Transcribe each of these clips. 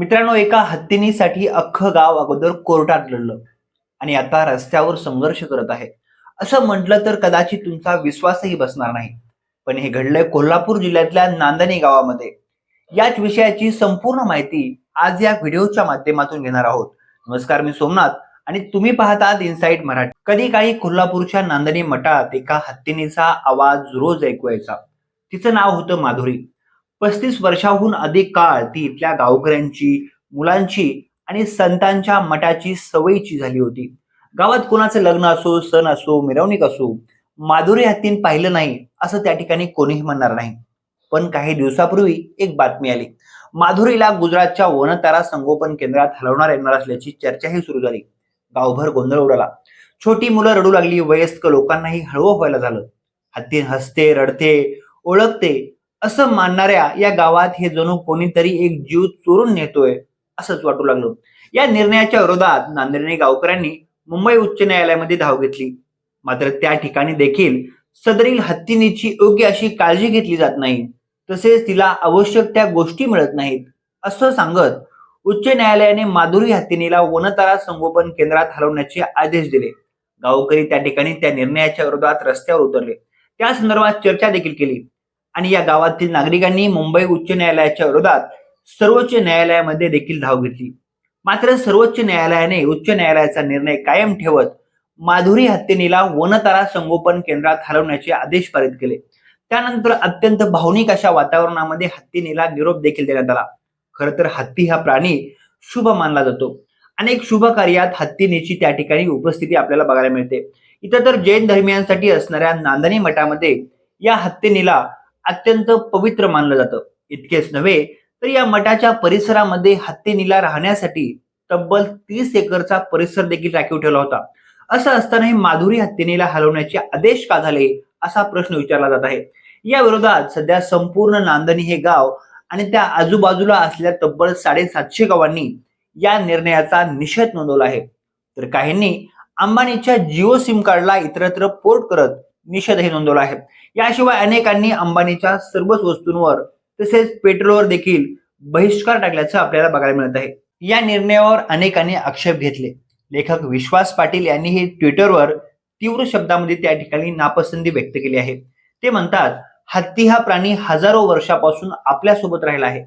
मित्रांनो एका हत्तीनीसाठी अख्खं गाव अगोदर कोर्टात लढलं आणि आता रस्त्यावर संघर्ष करत आहे. असं म्हटलं तर कदाचित तुमचा विश्वासही बसणार नाही. पण हे घडलंय कोल्हापूर जिल्ह्यातल्या नांदणी गावामध्ये. याच विषयाची संपूर्ण माहिती आज या व्हिडिओच्या माध्यमातून घेणार आहोत. नमस्कार मी सोमनाथ आणि तुम्ही पाहतात इनसाइट मराठी. कधी काही कोल्हापूरच्या नांदणी मठात एका हत्तीनीचा आवाज रोज ऐकू यायचा. तिचं नाव होतं माधुरी. पस्तीस वर्षाहून अधिक काळ ती इथल्या गावकऱ्यांची मुलांची आणि संतांच्या मठाची सवयीची झाली होती. गावात कोणाचं लग्न असो सण असो मिरवणूक असो माधुरी हत्तीन पाहिलं नाही असं त्या ठिकाणी कोणीही म्हणणार नाही. पण काही दिवसापूर्वी एक बातमी आली. माधुरीला गुजरातच्या वनतारा संगोपन केंद्रात हलवणार येणार असल्याची चर्चाही सुरू झाली. गावभर गोंधळ उडाला. छोटी मुलं रडू लागली वयस्क लोकांनाही हळवं व्हायला झालं. हत्ती हसते रडते ओळखते असं मानणाऱ्या या गावात हे जणू कोणीतरी एक जीव चोरून नेतोय असंच वाटू लागलं. या निर्णयाच्या विरोधात नांदेडने गावकऱ्यांनी मुंबई उच्च न्यायालयामध्ये धाव घेतली. मात्र त्या ठिकाणी देखील सदरील हत्तीनीची योग्य अशी काळजी घेतली जात नाही. तसेच तिला आवश्यक त्या गोष्टी मिळत नाहीत असं सांगत उच्च न्यायालयाने माधुरी हत्तीनीला वनतारा संगोपन केंद्रात हलवण्याचे आदेश दिले. गावकरी त्या ठिकाणी त्या निर्णयाच्या विरोधात रस्त्यावर उतरले. त्या संदर्भात चर्चा देखील केली. आणि या गावातील नागरिकांनी मुंबई उच्च न्यायालयाच्या विरोधात सर्वोच्च न्यायालयामध्ये देखील धाव घेतली. मात्र सर्वोच्च न्यायालयाने उच्च न्यायालयाचा निर्णय कायम ठेवत माधुरी हत्तीनीला वनतारा संगोपन केंद्रात हलवण्याचे आदेश पारित केले. त्यानंतर अत्यंत भावनिक अशा वातावरणामध्ये हत्तीनीला निरोप देखील देण्यात आला. खर तर हत्ती हा प्राणी शुभ मानला जातो. अनेक शुभ कार्यात हत्तीनीची त्या ठिकाणी उपस्थिती आपल्याला बघायला मिळते. इथं तर जैन धर्मियांसाठी असणाऱ्या नांदणी मठामध्ये या हत्तीनीला अत्यंत पवित्र मानलं जातं. इतकेच नव्हे तर या मठाच्या परिसरामध्ये हत्तीनीला राहण्यासाठी तब्बल तीस एकरचा परिसर देखील राखीव ठेवला होता. असं असतानाही माधुरी हत्तीनीला हलवण्याचे आदेश का झाले असा प्रश्न विचारला जात आहे. या विरोधात सध्या संपूर्ण नांदणी हे गाव आणि त्या आजूबाजूला असलेल्या तब्बल साडेसातशे गावांनी या निर्णयाचा निषेध नोंदवला आहे. तर काहींनी अंबानीच्या जिओ सिम कार्डला इतरत्र पोर्ट करत निषेधही नोंदवला आहे याशिवाय अनेकांनी अंबानीच्या सर्वच वस्तूंवर तसेच पेट्रोलवर देखील बहिष्कार टाकल्याचं आपल्याला बघायला मिळत आहे. या निर्णयावर अनेकांनी आक्षेप घेतले. लेखक विश्वास पाटील यांनीही ट्विटरवर तीव्र शब्दामध्ये त्या ठिकाणी नापसंती व्यक्त केली आहे. ते म्हणतात हत्ती हा प्राणी हजारो वर्षापासून आपल्यासोबत राहिला आहे.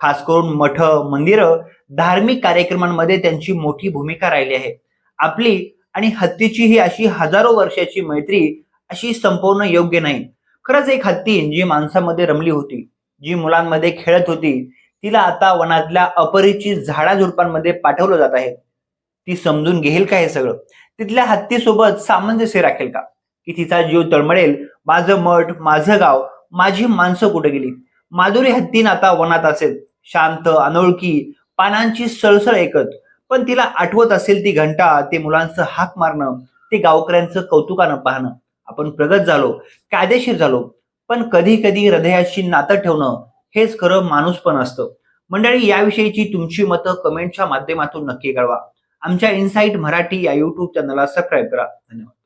खास करून मठ मंदिरं धार्मिक कार्यक्रमांमध्ये त्यांची मोठी भूमिका राहिली आहे. आपली आणि हत्तीची ही अशी हजारो वर्षाची मैत्री अशी संपवणं योग्य नाही. खरंच एक हत्ती जी माणसामध्ये रमली होती जी मुलांमध्ये खेळत होती तिला आता वनातल्या अपरिचित झाडाझुडपांमध्ये पाठवलं जात आहे. ती समजून घेईल का हे सगळं? तिथल्या हत्तीसोबत सामंजस्य राखेल का? की तिचा जीव तळमळेल? माझं मठ माझं गाव माझी माणसं कुठे गेली? माधुरी हत्तीन आता वनात असेल. शांत अनोळखी पानांची सळसळ ऐकत. पण तिला आठवत असेल ती घंटा ते मुलांचं हाक मारणं ते गावकऱ्यांचं कौतुकानं पाहणं. आपण प्रगत झालो कायदेशीर झालो. पण कधी कधी हृदयाशी नातं ठेवणं हेच खरं माणूस पण असतं. मंडळी याविषयीची तुमची मतं कमेंटच्या माध्यमातून नक्की कळवा. आमच्या इनसाइट मराठी या युट्यूब चॅनलला सबस्क्राईब करा. धन्यवाद.